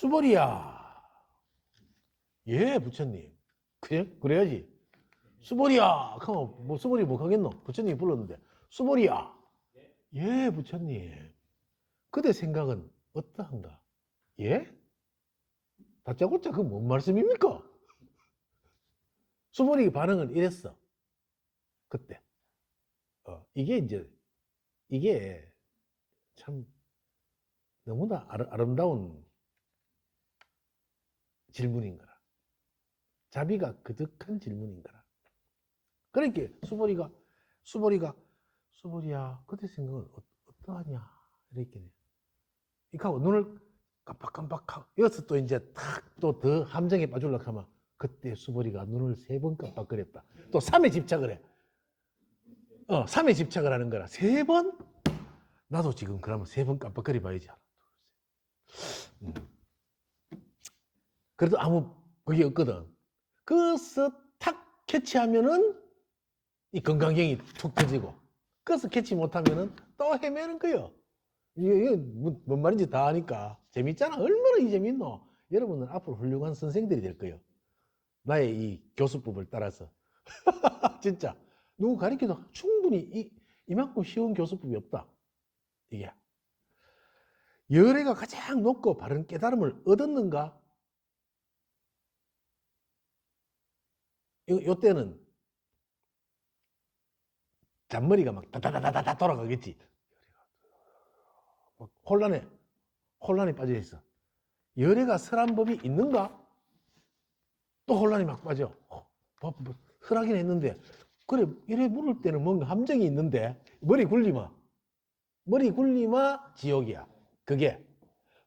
수벌이야. 예, 부처님. 그래? 그래야지. 수벌이야. 그럼 뭐 수벌이 뭐 하겠노? 부처님이 불렀는데. 수벌이야. 예, 부처님. 그대 생각은 어떠한가? 예? 다짜고짜 그 뭔 말씀입니까? 수벌이 반응은 이랬어. 그때. 어, 이게 이제, 이게 참 너무나 아름- 아름다운 질문인 거라. 자비가 그득한 질문인 거라. 그러니까 수보리가 수보리가 수보리야 그때 생각은 어, 어떠하냐 이랬겠네. 이하고 눈을 깜빡깜빡하고 여기서 또 이제 탁 또 더 함정에 빠질려고 하면 그때 수보리가 눈을 세 번 깜빡거렸다. 또 3에 집착을 해. 어, 3에 집착을 하는 거라. 세 번? 나도 지금 그러면 세 번 깜빡거리 봐야지. 음. 그래도 아무 그게 없거든. 그래서 탁 캐치하면은 이 건강경이 툭 터지고, 그래서 캐치 못하면은 또 헤매는 거요. 이게, 뭐- 뭔 말인지 다 아니까 재밌잖아. 얼마나 이 재밌노. 여러분은 앞으로 훌륭한 선생들이 될 거예요. 나의 이 교수법을 따라서. 진짜. 누구 가르쳐도 충분히 이, 이만큼 쉬운 교수법이 없다. 이게. 열애가 가장 높고 바른 깨달음을 얻었는가? 요, 요 때는 잔머리가 막 다다다다다 돌아가겠지. 막 혼란에, 혼란에 빠져 있어. 열애가 설한 법이 있는가? 또 혼란이 막 빠져. 어, 뭐, 뭐, 설하긴 했는데, 그래, 이래 물을 때는 뭔가 함정이 있는데, 머리 굴리마. 머리 굴리마 지옥이야. 그게.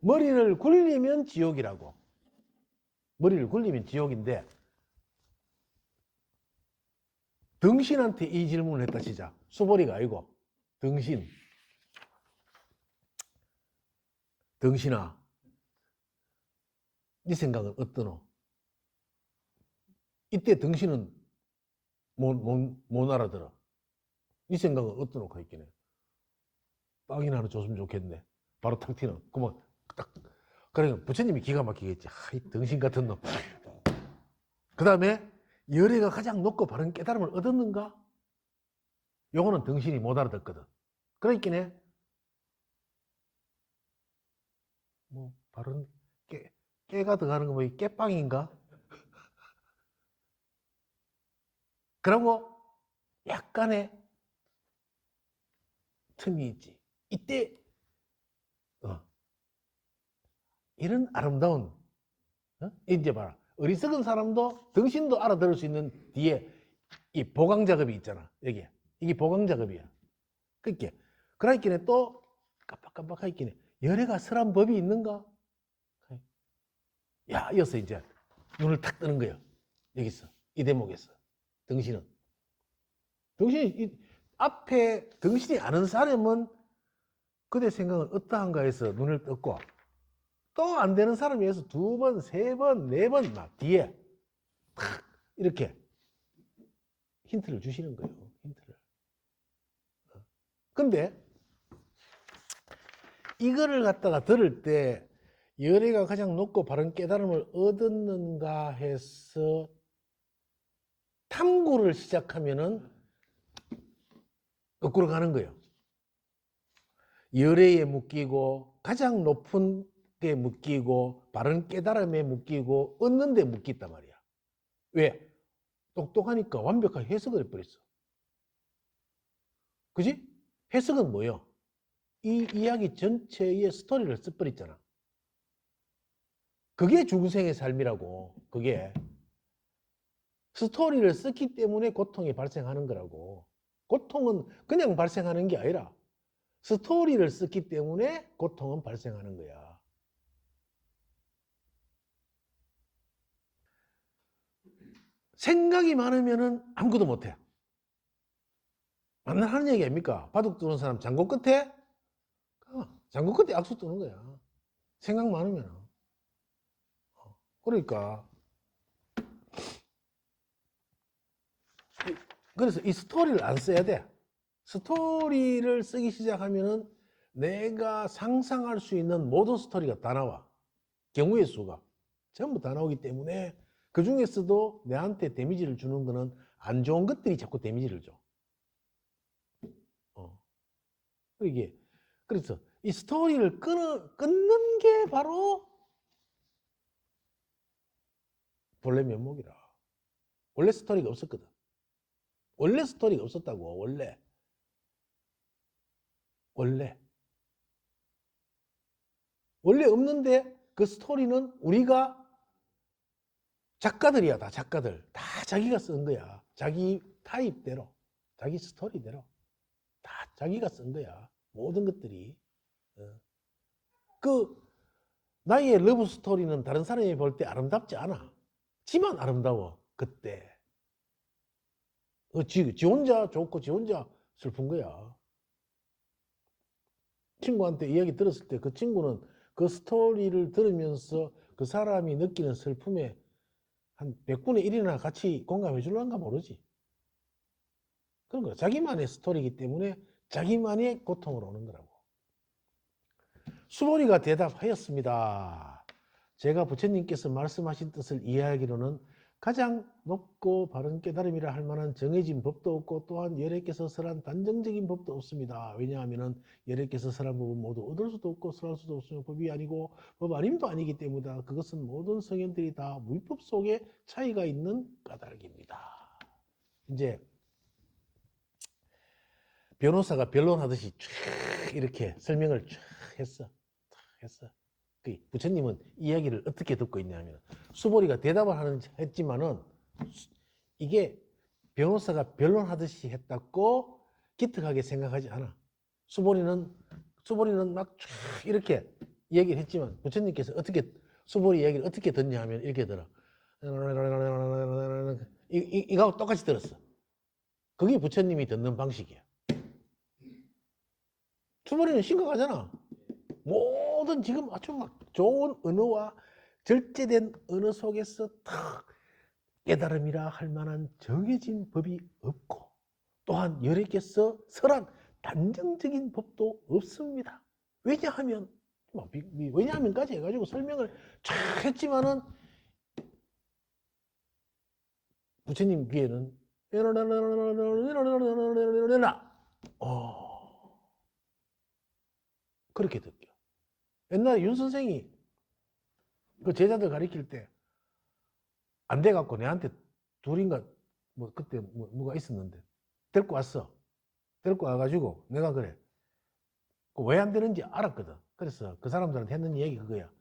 머리를 굴리면 지옥이라고. 머리를 굴리면 지옥인데, 등신한테 이 질문을 했다 치자. 수보리가 아니고, 등신. 등신아, 네 생각은 어떠노? 이때 등신은 못, 못, 못 알아들어. 네 생각은 어떠노? 가 있긴 해. 빵이나 하나 줬으면 좋겠네. 바로 탁 튀는. 그만, 딱. 그러니까 부처님이 기가 막히겠지. 아, 이 등신 같은 놈. 그 다음에, 열애가 가장 높고 바른 깨달음을 얻었는가? 요거는 등신이 못 알아듣거든. 그러니까 해. 뭐, 바른 깨, 깨가 들어가는 거 뭐, 이 깨빵인가? 그러고 약간의 틈이 있지. 이때, 어, 이런 아름다운, 어? 이제 봐라. 어리석은 사람도 등신도 알아들을 수 있는 뒤에 이 보강 작업이 있잖아. 여기. 이게 보강 작업이야. 그렇게. 그러니까 또 깜빡깜빡 하있긴 해. 열애가 설한 법이 있는가? 야, 여기서 이제 눈을 탁 뜨는 거예요. 여기서. 이 대목에서. 등신은. 등신이, 이 앞에 등신이 아는 사람은 그대 생각은 어떠한가 해서 눈을 떴고, 또 안 되는 사람이 해서 두 번, 세 번, 네 번, 막 뒤에 탁 이렇게 힌트를 주시는 거예요. 힌트를. 어. 근데 이거를 갖다가 들을 때 열애가 가장 높고 바른 깨달음을 얻었는가 해서 탐구를 시작하면은 거꾸로 가는 거예요. 열애에 묶이고 가장 높은 데 묶이고 바른 깨달음에 묶이고 얻는 데 묶였단 말이야. 왜? 똑똑하니까 완벽하게 해석을 해버렸어. 그지? 해석은 뭐요? 이 이야기 전체의 스토리를 써버렸잖아. 그게 중생의 삶이라고, 그게. 스토리를 썼기 때문에 고통이 발생하는 거라고. 고통은 그냥 발생하는 게 아니라 스토리를 썼기 때문에 고통은 발생하는 거야. 생각이 많으면은 아무것도 못해. 맨날 하는 얘기 아닙니까? 바둑 두는 사람 장고 끝에 가. 장고 끝에 악수 두는 거야. 생각 많으면. 어, 그러니까. 이- 그래서 이 스토리를 안 써야 돼. 스토리를 쓰기 시작하면은 내가 상상할 수 있는 모든 스토리가 다 나와. 경우의 수가 전부 다 나오기 때문에 그 중에서도 내한테 데미지를 주는 거는 안 좋은 것들이 자꾸 데미지를 줘. 어. 이게 그래서 이 스토리를 끊어, 끊는 게 바로 본래 면목이라. 원래 스토리가 없었거든. 원래 스토리가 없었다고, 원래. 원래. 원래 없는데 그 스토리는 우리가 작가들이야, 다 작가들. 다 자기가 쓴 거야. 자기 타입대로, 자기 스토리대로. 다 자기가 쓴 거야. 모든 것들이. 어. 그, 나의 러브 스토리는 다른 사람이 볼 때 아름답지 않아. 지만 아름다워, 그때. 어, 지, 지 혼자 좋고 지 혼자 슬픈 거야. 친구한테 이야기 들었을 때 그 친구는 그 스토리를 들으면서 그 사람이 느끼는 슬픔에 한 100분의 1이나 같이 공감해 줄란가 모르지. 그런 거야. 자기만의 스토리이기 때문에 자기만의 고통으로 오는 거라고. 수보리가 대답하였습니다. 제가 부처님께서 말씀하신 뜻을 이해하기로는 가장 높고 바른 깨달음이라 할 만한 정해진 법도 없고 또한 열애께서 설한 단정적인 법도 없습니다. 왜냐하면 열애께서 설한 법은 모두 얻을 수도 없고 설할 수도 없으며 법이 아니고 법 아님도 아니기 때문이다. 그것은 모든 성현들이 다 무위법 속에 차이가 있는 까닭입니다. 이제 변호사가 변론하듯이 쫙 이렇게 설명을 쫙 했어. 쫙 했어. 그 부처님은 이야기를 어떻게 듣고 있냐면 수보리가 대답을 하는 했지만은 이게 변호사가 변론하듯이 했다고 기특하게 생각하지 않아. 수보리는 수보리는 막쫙 이렇게 얘기를 했지만 부처님께서 어떻게 수보리 이야기를 어떻게 듣냐 하면 이렇게 들어. 이, 이, 이거하고 똑같이 들었어. 그게 부처님이 듣는 방식이야. 수보리는 심각하잖아. 모든 지금 아주 막 좋은 언어와 절제된 언어 속에서 탁 깨달음이라 할 만한 정해진 법이 없고 또한 열애께서 설한 단정적인 법도 없습니다. 왜냐하면 뭐 왜냐하면까지 해가지고 설명을 쫙 했지만은 부처님 귀에는 어 그렇게 듣겨. 옛날에 윤 선생이 그 제자들 가르칠 때 안 돼갖고 내한테 둘인가 뭐 그때 뭐, 뭐가 있었는데 데리고 왔어. 데리고 와가지고 내가 그래. 왜 안 되는지 알았거든. 그래서 그 사람들한테 했는 얘기 그거야.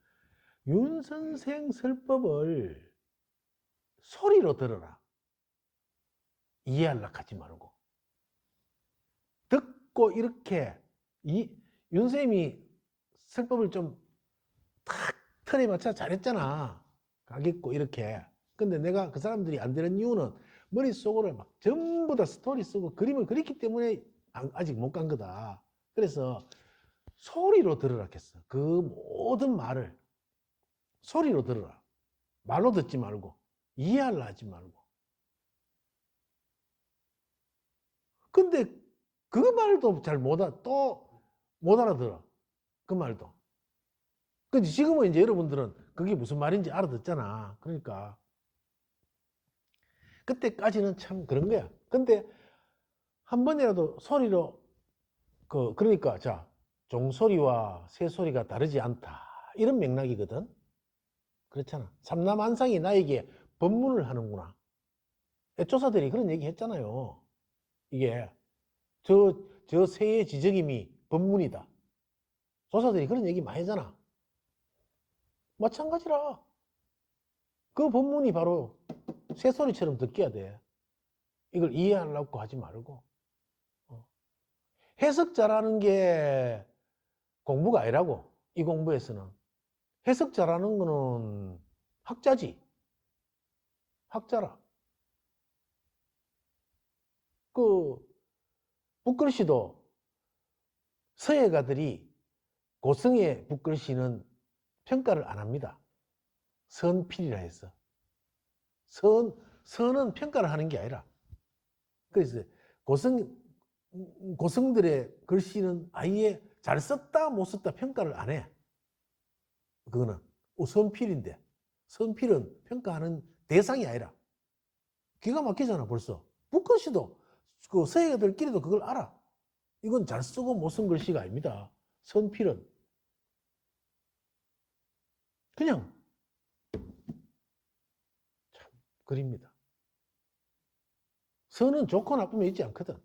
윤 선생 설법을 소리로 들어라. 이해하려고 하지 말고. 듣고 이렇게 이 윤 쌤이 설법을 좀 탁 틀에 맞춰 잘했잖아. 가겠고 이렇게. 근데 내가 그 사람들이 안 되는 이유는 머릿속으로 막 전부 다 스토리 쓰고 그림을 그렸기 때문에 안- 아직 못 간 거다. 그래서 소리로 들으라 했어. 그 모든 말을 소리로 들으라. 말로 듣지 말고 이해하려 하지 말고. 근데 그 말도 잘 못 알아, 또 못 알아들어. 그 말도. 근데 지금은 이제 여러분들은 그게 무슨 말인지 알아듣잖아. 그러니까. 그때까지는 참 그런 거야. 근데 한 번이라도 소리로, 그, 그러니까, 자, 종소리와 새소리가 다르지 않다. 이런 맥락이거든. 그렇잖아. 삼남한상이 나에게 법문을 하는구나. 애조사들이 그런 얘기 했잖아요. 이게, 저, 저 새의 지적임이 법문이다. 조사들이 그런 얘기 많이 하잖아. 마찬가지라. 그 법문이 바로 새소리처럼 듣겨야 돼. 이걸 이해하려고 하지 말고. 어. 해석 잘하는 게 공부가 아니라고. 이 공부에서는. 해석 잘하는 거는 학자지. 학자라. 그, 북글씨도 서예가들이 고성의 북글씨는 평가를 안 합니다. 선필이라 해서. 선, 선은 평가를 하는 게 아니라. 그래서 고성, 고성들의 글씨는 아예 잘 썼다, 못 썼다 평가를 안 해. 그거는. 어, 선필인데 선필은 평가하는 대상이 아니라 기가 막히잖아 벌써 북글씨도 그 서예가들끼리도 그걸 알아 이건 잘 쓰고 못 쓴 글씨가 아닙니다 선필은? 그냥. 참 그립니다. 선은 좋고 나쁨이 있지 않거든.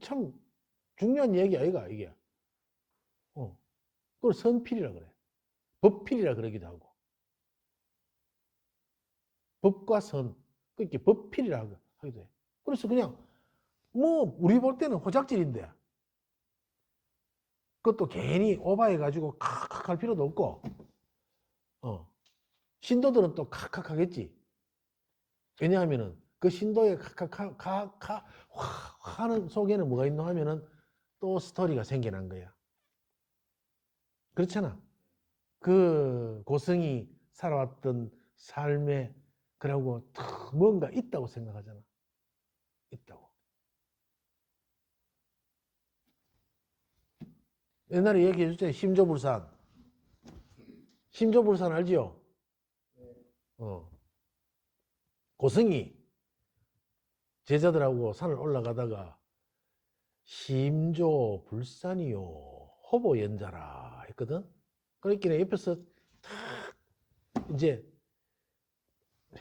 참 중요한 얘기 아이가 이게. 어. 그걸 선필이라 그래. 법필이라 그러기도 하고. 법과 선 그렇게 법필이라 하기도 해. 그래서 그냥 뭐 우리 볼 때는 호작질인데 그것도 괜히 오바해 가지고 칵칵 할 필요도 없고. 어. 신도들은 또 칵칵 하겠지. 왜냐하면은 그 신도의 칵칵 칵칵 하는 속에는 뭐가 있노 하면은 또 스토리가 생겨난 거야. 그렇잖아. 그 고승이 살아왔던 삶에 그러고 탁 뭔가 있다고 생각하잖아. 있다고. 옛날에 얘기해 줬잖아요. 심조불산. 심조불산 알지요? 어. 고승이 제자들하고 산을 올라가다가 심조 불산이요 호보 연자라 했거든. 그러니까 옆에서 탁 이제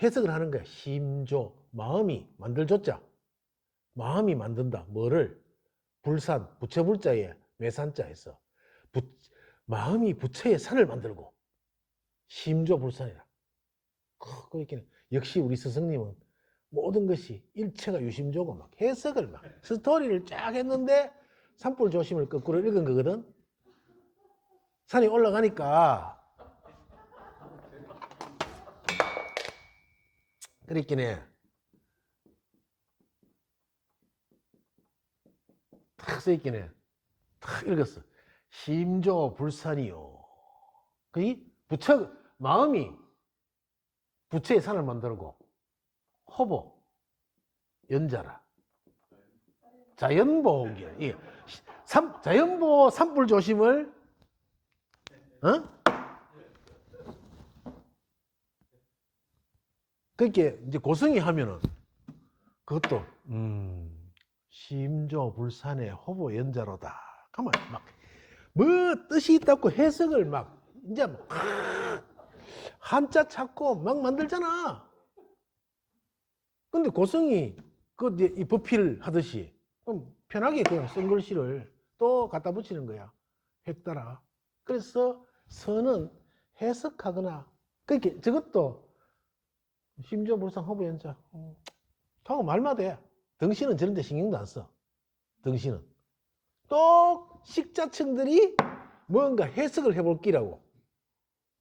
해석을 하는 거야. 심조 마음이 만들줬자 마음이 만든다. 뭐를 불산 부처불자에 매산자에서 부, 마음이 부처의 산을 만들고 심조불산이라. 그러니까 역시 우리 스승님은 모든 것이 일체가 유심조고 막 해석을 막 스토리를 쫙 했는데 산불 조심을 거꾸로 읽은 거거든. 산이 올라가니까 그랬긴 해. 탁 써있긴 해. 탁 읽었어. 심조 불산이요. 그이 부처, 마음이 부처의 산을 만들고, 허보, 연자라. 자연보기야. 이 삼, 자연보 산불 조심을, 어? 그렇게 이제 고성이 하면은 그것도 음 심조 불산의 호보 연자로다. 가만 막뭐 뜻이 있다고 해석을 막 이제 막 한자 찾고 막 만들잖아. 근데 고성이 그이 법필 하듯이 그럼 편하게 그냥 쓴 글씨를 또 갖다 붙이는 거야. 획따라. 그래서 선은 해석하거나 그렇게 저것도 심지어 불상 허브 연자. 어. 하고 말마다 해. 등신은 저런 데 신경도 안 써. 등신은. 또 식자층들이 뭔가 해석을 해볼 끼라고.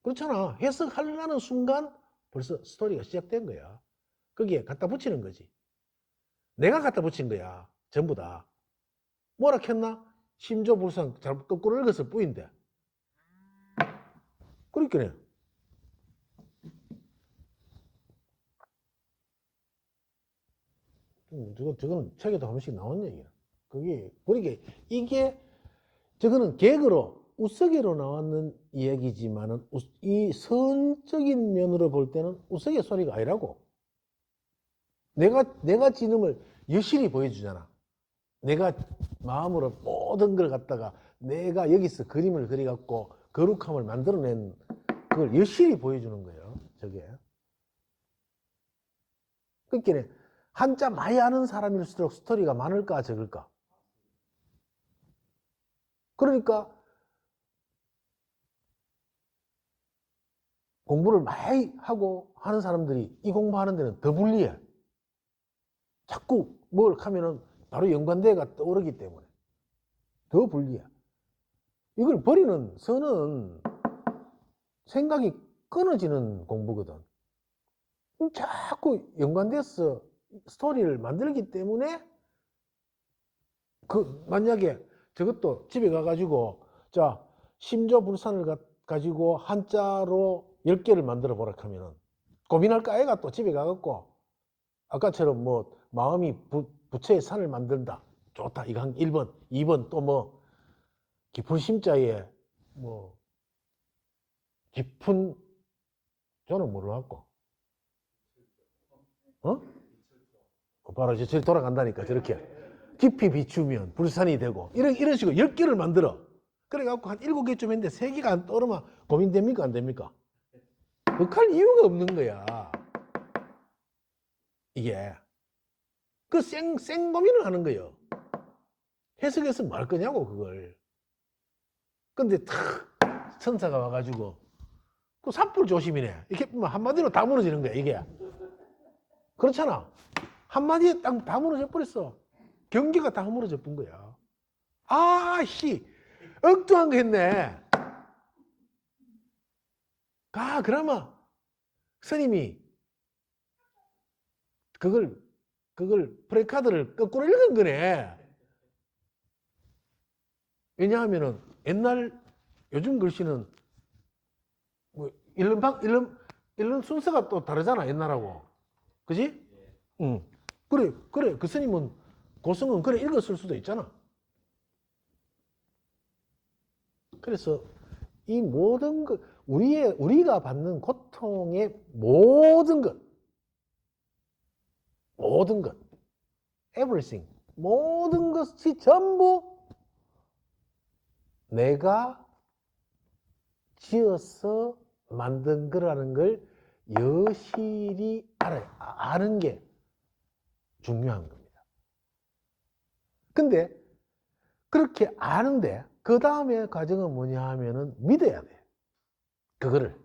그렇잖아. 해석하려는 순간 벌써 스토리가 시작된 거야. 거기에 갖다 붙이는 거지. 내가 갖다 붙인 거야. 전부 다. 뭐라 했나? 심조 불상 잘 거꾸로 읽었을 뿐인데. 그러니까 음, 저거, 저거는 책에도 한 번씩 나온 얘기야. 그게, 그러니까 이게, 저거는 개그로, 우스개로 나왔는 이야기지만은, 우- 이 선적인 면으로 볼 때는 우스개 소리가 아니라고. 내가, 내가 지음을 여실히 보여주잖아. 내가 마음으로 모든 걸 갖다가 내가 여기서 그림을 그려갖고 거룩함을 만들어낸 그걸 여실히 보여주는 거예요. 저게. 그러니까 한자 많이 아는 사람일수록 스토리가 많을까 적을까? 그러니까 공부를 많이 하고 하는 사람들이 이 공부하는 데는 더 불리해. 자꾸 뭘 하면은 바로 연관대가 떠오르기 때문에 더 불리해. 이걸 버리는 선은 생각이 끊어지는 공부거든. 자꾸 연관돼서 스토리를 만들기 때문에 그 만약에 저것도 집에 가가지고 자 심조불산을 가, 가지고 한자로 10개를 만들어 보라 하면은 고민할까? 애가 또 집에 가갖고 아까처럼 뭐 마음이 부, 부처의 산을 만든다. 좋다. 이거 한 1번 2번 또 뭐 깊은 심자에 뭐 깊은 저는 몰라갖고. 어? 바로 이제 저리 돌아간다니까 저렇게 깊이 비추면 불산이 되고 이런 이런 식으로 열 개를 만들어. 그래갖고 한 일곱 개쯤 했는데 세 개가 안 떠오르면 고민됩니까? 안 됩니까? 그할 이유가 없는 거야. 이게 그 생, 생 고민을 하는 거예요. 해석해서 뭐 할 거냐고 그걸. 근데 탁 천사가 와가지고 그 삽불 조심이네. 이렇게 뭐 한마디로 다 무너지는 거야 이게. 그렇잖아. 한마디에 딱 다 무너져 버렸어 경기가 다 무너져 본 거야. 아 씨 엉뚱한 거 했네. 아 그러면 스님이 그걸 그걸 프레카드를 거꾸로 읽은 거네. 왜냐하면은 옛날 요즘 글씨는 뭐 읽는 방 읽는 읽는 순서가 또 다르잖아 옛날하고. 그지? 응. 그래 그래. 그 스님은 고성은 그래 읽었을 수도 있잖아 그래서 이 모든 것 우리의 우리가 받는 고통의 모든 것 모든 것 everything 모든 것이 전부 내가 지어서 만든 거라는 걸 여실히 알아요. 아- 아는 게 중요한 겁니다. 근데 그렇게 아는데 그 다음에 과정은 뭐냐 하면은 믿어야 돼. 그거를.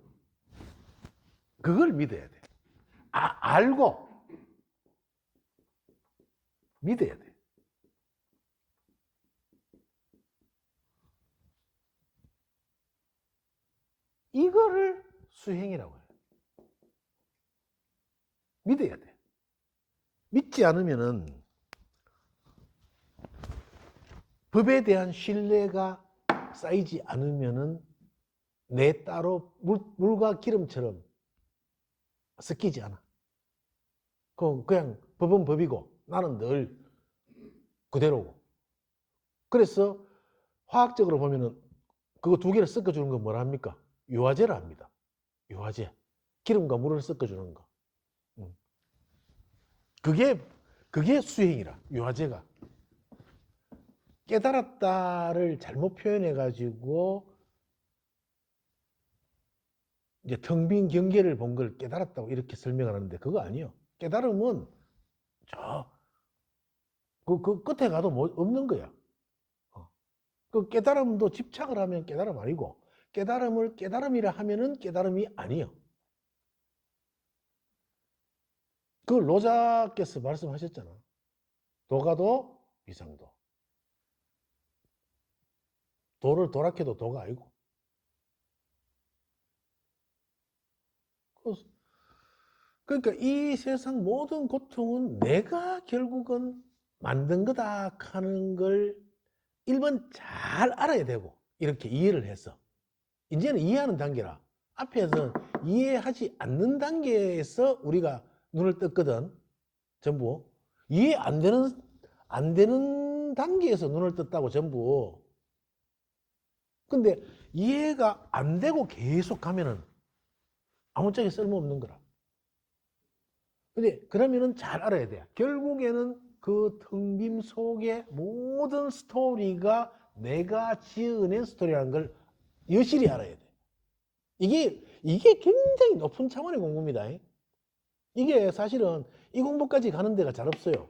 그걸 믿어야 돼. 아, 알고 믿어야 돼. 이거를 수행이라고 해요. 믿어야 돼. 믿지 않으면은 법에 대한 신뢰가 쌓이지 않으면은 내 따로 물, 물과 기름처럼 섞이지 않아. 그 그냥 법은 법이고 나는 늘 그대로고. 그래서 화학적으로 보면은 그거 두 개를 섞어주는 건 뭐라 합니까? 유화제라 합니다. 유화제. 기름과 물을 섞어주는 거. 음. 그게, 그게 수행이라, 유화제가. 깨달았다를 잘못 표현해가지고, 이제 텅 빈 경계를 본 걸 깨달았다고 이렇게 설명을 하는데, 그거 아니에요. 깨달음은 저, 그, 그 끝에 가도 뭐 없는 거야. 어. 그 깨달음도 집착을 하면 깨달음 아니고, 깨달음을 깨달음이라 하면은 깨달음이 아니요. 그 로자께서 말씀하셨잖아. 도가도 비상도. 도를 도락해도 도가 아니고. 그- 그러니까 이 세상 모든 고통은 내가 결국은 만든 거다 하는 걸 1번 잘 알아야 되고 이렇게 이해를 해서 이제는 이해하는 단계라. 앞에서는 이해하지 않는 단계에서 우리가 눈을 떴거든. 전부. 이해 안 되는, 안 되는 단계에서 눈을 떴다고 전부. 근데 이해가 안 되고 계속 가면은 아무짝에 쓸모없는 거라. 근데 그러면은 잘 알아야 돼. 결국에는 그 텅 빔 속에 모든 스토리가 내가 지어낸 스토리라는 걸 여실히 알아야 돼. 이게, 이게 굉장히 높은 차원의 공부입니다. 이게 사실은 이 공부까지 가는 데가 잘 없어요.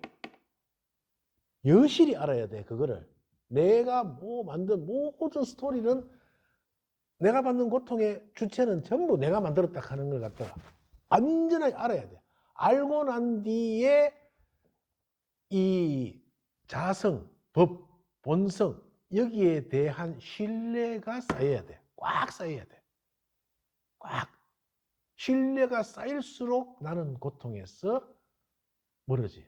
여실히 알아야 돼, 그거를. 내가 뭐 만든 모든 스토리는 내가 받는 고통의 주체는 전부 내가 만들었다 하는 걸 갖다가 완전하게 알아야 돼. 알고 난 뒤에 이 자성, 법, 본성, 여기에 대한 신뢰가 쌓여야 돼. 꽉 쌓여야 돼. 꽉. 신뢰가 쌓일수록 나는 고통에서 멀어져요.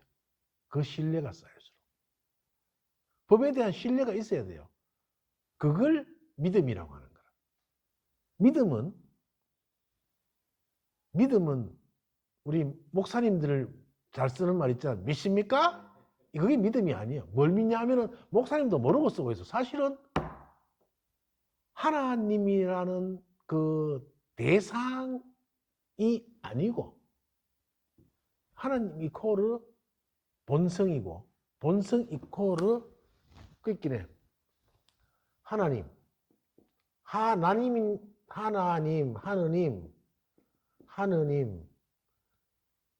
그 신뢰가 쌓일수록. 법에 대한 신뢰가 있어야 돼요. 그걸 믿음이라고 하는 거라. 믿음은, 믿음은 우리 목사님들을 잘 쓰는 말 있잖아. 믿습니까? 그게 믿음이 아니에요. 뭘 믿냐 하면은 목사님도 모르고 쓰고 있어. 사실은 하나님이라는 그 대상이 아니고 하나님 이코르 본성이고 본성 이코르 그있기네 하나님 하나님 하나님 하느님 하느님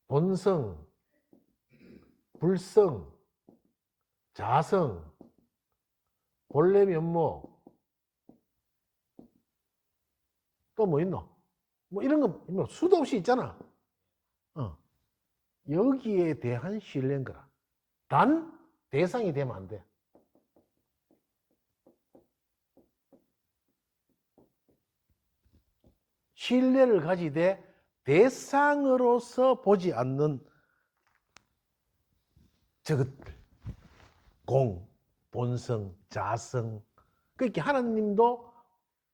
본성 불성 자성 본래 면목 또 뭐 있노? 뭐 이런 거 뭐 수도 없이 있잖아. 어. 여기에 대한 신뢰인 거라. 단 대상이 되면 안 돼. 신뢰를 가지되 대상으로서 보지 않는 저것들. 공, 본성, 자성. 그러니까 하나님도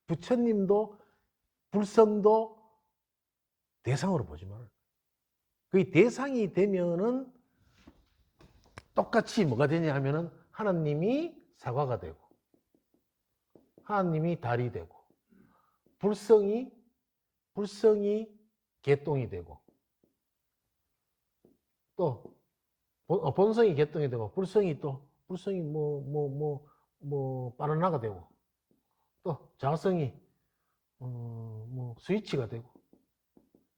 부처님도 불성도 대상으로 보지 말아요. 그 대상이 되면은 똑같이 뭐가 되냐 하면은 하나님이 사과가 되고 하나님이 달이 되고 불성이 불성이 개똥이 되고 또 본- 어, 본성이 개똥이 되고 불성이 또 불성이 뭐 뭐 뭐뭐 바나나가 되고 또 자성이 어, 뭐 스위치가 되고.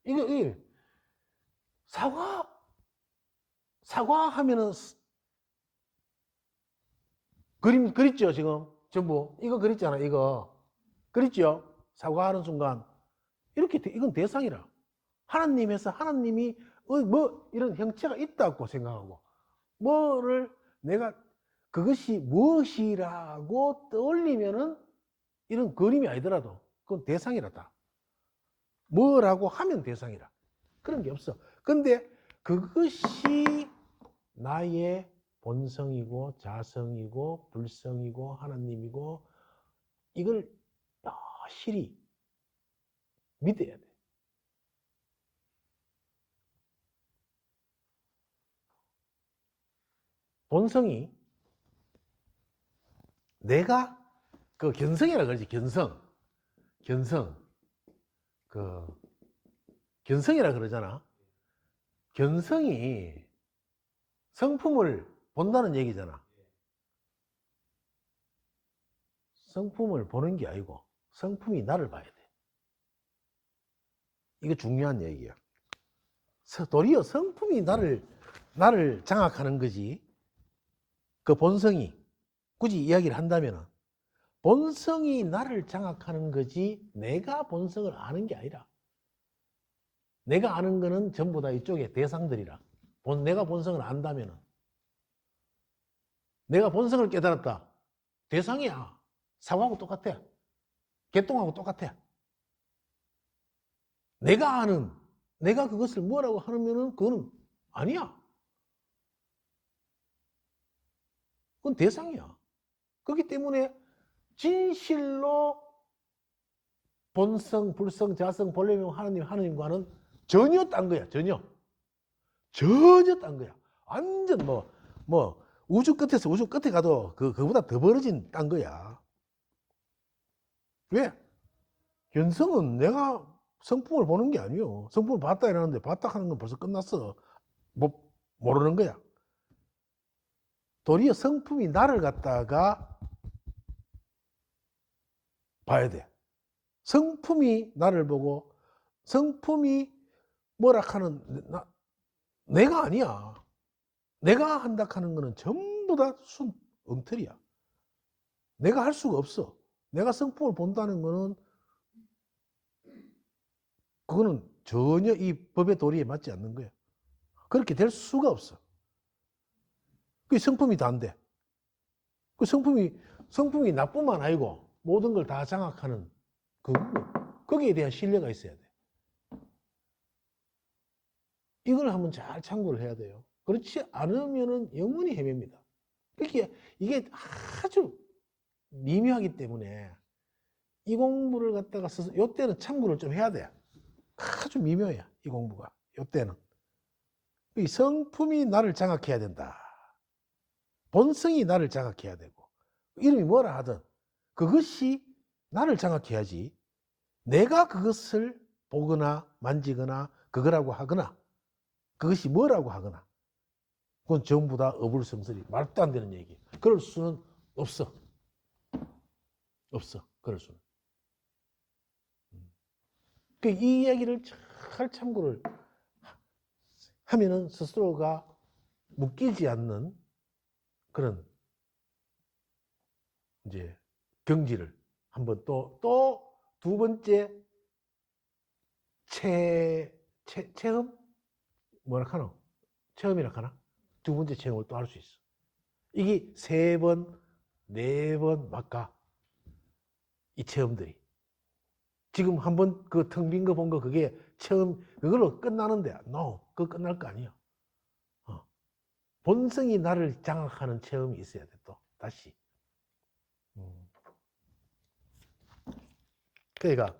이거 이 사과 사과 하면은 스- 그림 그렸죠 지금? 전부. 이거 그렸잖아 이거. 그렸죠? 사과하는 순간 이렇게 돼- 이건 대상이라 하나님에서 하나님이 어, 뭐 이런 형체가 있다고 생각하고 뭐를 내가 그것이 무엇이라고 떠올리면은 이런 그림이 아니더라도 그건 대상이라다. 뭐라고 하면 대상이라. 그런 게 없어. 근데 그것이 나의 본성이고 자성이고 불성이고 하나님이고 이걸 여실히 믿어야 돼. 본성이 내가 그 견성이라 그러지 견성. 견성. 그 견성이라 그러잖아. 견성이 성품을 본다는 얘기잖아. 성품을 보는 게 아니고 성품이 나를 봐야 돼 이거 중요한 얘기야. 서- 도리어 성품이 나를 나를 장악하는 거지. 그 본성이 굳이 이야기를 한다면은 본성이 나를 장악하는 거지 내가 본성을 아는 게 아니라 내가 아는 거는 전부 다 이쪽에 대상들이라. 본, 내가 본성을 안다면은 내가 본성을 깨달았다. 대상이야. 사과하고 똑같아. 개똥하고 똑같아 내가 아는 내가 그것을 뭐라고 하면은 그거는 아니야 그건 대상이야 그렇기 때문에 진실로 본성, 불성, 자성, 본래명 하나님, 하나님과는 전혀 딴 거야. 전혀. 전혀 딴 거야. 완전 뭐, 뭐, 우주 끝에서 우주 끝에 가도 그, 그보다 더 벌어진 딴 거야. 왜? 견성은 내가 성품을 보는 게 아니요. 성품을 봤다 이러는데 봤다 하는 건 벌써 끝났어. 뭐, 모르는 거야. 도리어 성품이 나를 갖다가 봐야 돼. 성품이 나를 보고 성품이 뭐라 하는 나, 내가 아니야. 내가 한다 하는 거는 전부 다 순 엉터리야. 내가 할 수가 없어. 내가 성품을 본다는 거는 그거는 전혀 이 법의 도리에 맞지 않는 거야. 그렇게 될 수가 없어. 그 성품이 다인데. 그 성품이 성품이 나뿐만 아니고 모든 걸 다 장악하는 그 거기에 대한 신뢰가 있어야 돼. 이걸 한번 잘 참고를 해야 돼요. 그렇지 않으면은 영원히 헤맵니다. 그렇게 이게 아주 미묘하기 때문에 이 공부를 갖다가 써서 요 때는 참고를 좀 해야 돼. 아주 미묘해 이 공부가 요때는 이 성품이 나를 장악해야 된다. 본성이 나를 장악해야 되고 이름이 뭐라 하든 그것이 나를 장악해야지 내가 그것을 보거나 만지거나 그거라고 하거나 그것이 뭐라고 하거나 그건 전부 다 어불성설이 말도 안 되는 얘기. 그럴 수는 없어. 없어. 그럴 수는. 그이 이야기를 잘 참고를 하- 하면은 스스로가 묶이지 않는 그런 이제 경지를 한번 또 또 두 번째 체, 체 체험? 뭐라 하노? 체험이라 하나? 두 번째 체험을 또 할 수 있어. 이게 세 번 네 번 막가 이 체험들이 지금 한번 그 텅 빈 거 본 거 그게 체험 그걸로 끝나는데 no 그거 끝날 거 아니야 어. 본성이 나를 장악하는 체험이 있어야 돼 또 다시 음. 그러니까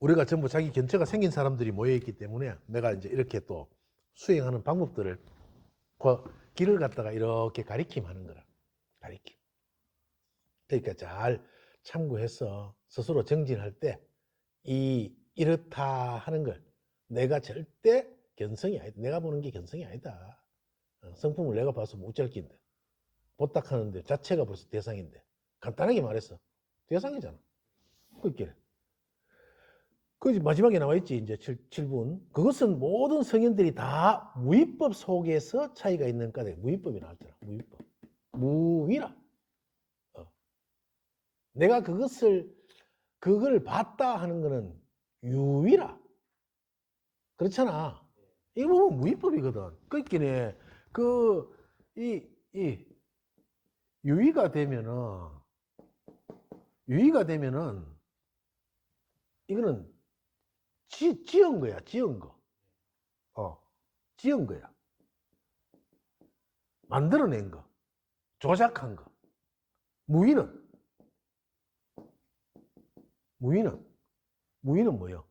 우리가 전부 자기 견처가 생긴 사람들이 모여 있기 때문에 내가 이제 이렇게 또 수행하는 방법들을 그 길을 갖다가 이렇게 가리킴 하는 거라 가리킴. 그러니까 잘 참고해서 스스로 정진할 때 이 이렇다 하는 걸 내가 절대 견성이 아니다. 내가 보는 게 견성이 아니다. 어, 성품을 내가 봐서 못 잡긴데 보딱하는데 자체가 벌써 대상인데 간단하게 말해서 대상이잖아. 그렇게. 그 마지막에 나와 있지 이제 7, 분 그것은 모든 성현들이 다 무위법 속에서 차이가 있는 까닭 무위법이 나왔잖아. 무위법. 무위라. 어. 내가 그것을 그걸 봤다 하는 거는 유위라. 그렇잖아. 이거 보면 무위법이거든. 그렇기에 그이 이 유의가 되면은 유의가 되면은 이거는 지, 지은 거야, 지은 거. 어, 지은 거야. 만들어낸 거. 조작한 거. 무의는 무의는 무의는 뭐요?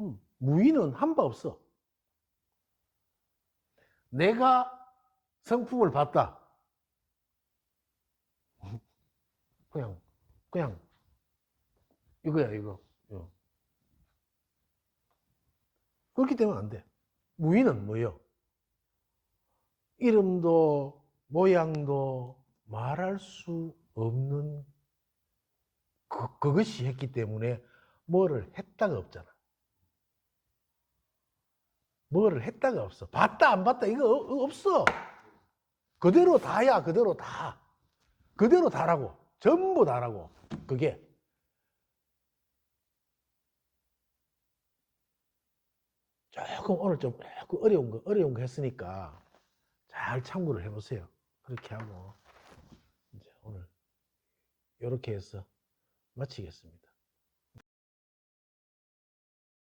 음, 무의는 한 바 없어. 내가 성품을 봤다. 그냥 그냥 이거야 이거. 이거. 그렇기 때문에 안 돼. 무의는 뭐예요? 이름도 모양도 말할 수 없는 그, 그것이 했기 때문에 뭐를 했다가 없잖아. 뭐를 했다가 없어. 봤다 안 봤다 이거 어- 없어. 그대로 다야 그대로 다. 그대로 다라고. 전부 다라고. 그게. 조금 오늘 좀 조금 어려운 거 어려운 거 했으니까 잘 참고를 해보세요. 그렇게 하고 이제 오늘 이렇게 해서 마치겠습니다.